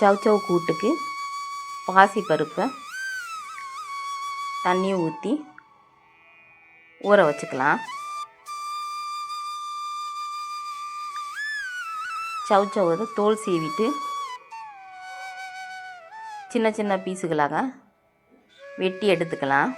சவ் சவ் கூட்டுக்கு பாசி பருப்பை தண்ணி ஊற்றி ஊற வச்சுக்கலாம். சவ் சவ்வை தோல் சீவிட்டு சின்ன சின்ன பீஸுகளாக வெட்டி எடுத்துக்கலாம்.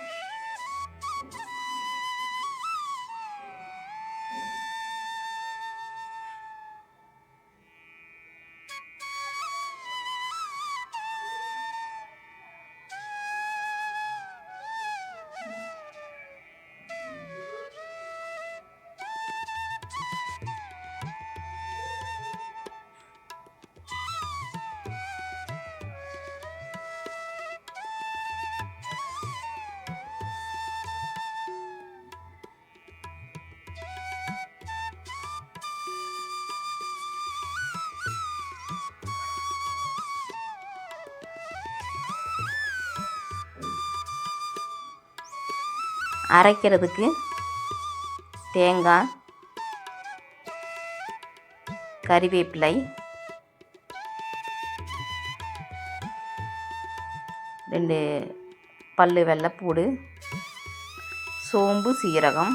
அரைக்கிறதுக்கு தேங்காய் கறிவேப்பிலை ரெண்டு பல்லு வெள்ளைப்பூடு சோம்பு சீரகம்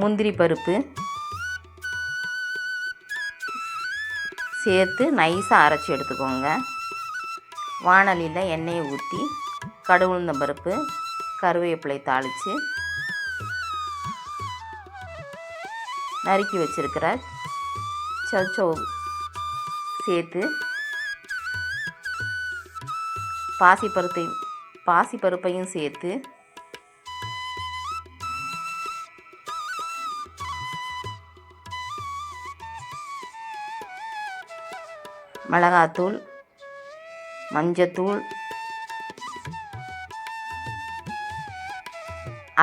முந்திரி பருப்பு சேர்த்து நைஸாக அரைச்சி எடுத்துக்கோங்க. வாணலியில் எண்ணெயை ஊற்றி கடுகு பருப்பு கருவேப்பிலை தாளித்து நறுக்கி வச்சுருக்கிற சச்சோ சேர்த்து பாசிப்பருத்தை பாசிப்பருப்பையும் சேர்த்து மிளகாத்தூள் மஞ்சத்தூள்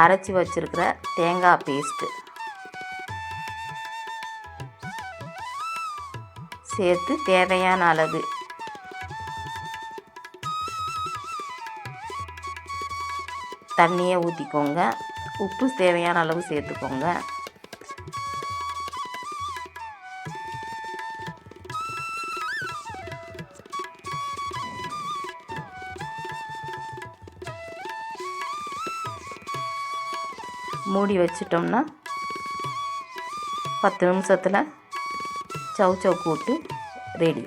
அரைச்சி வச்சுருக்கிற தேங்காய் பேஸ்ட்டு சேர்த்து தேவையான அளவு தண்ணியை ஊற்றிக்கோங்க உப்பு தேவையான அளவு சேர்த்துக்கோங்க. மூடி வச்சிட்டோம்னா பத்து நிமிஷத்தில் சவ் சவ் கூட்டு ரெடி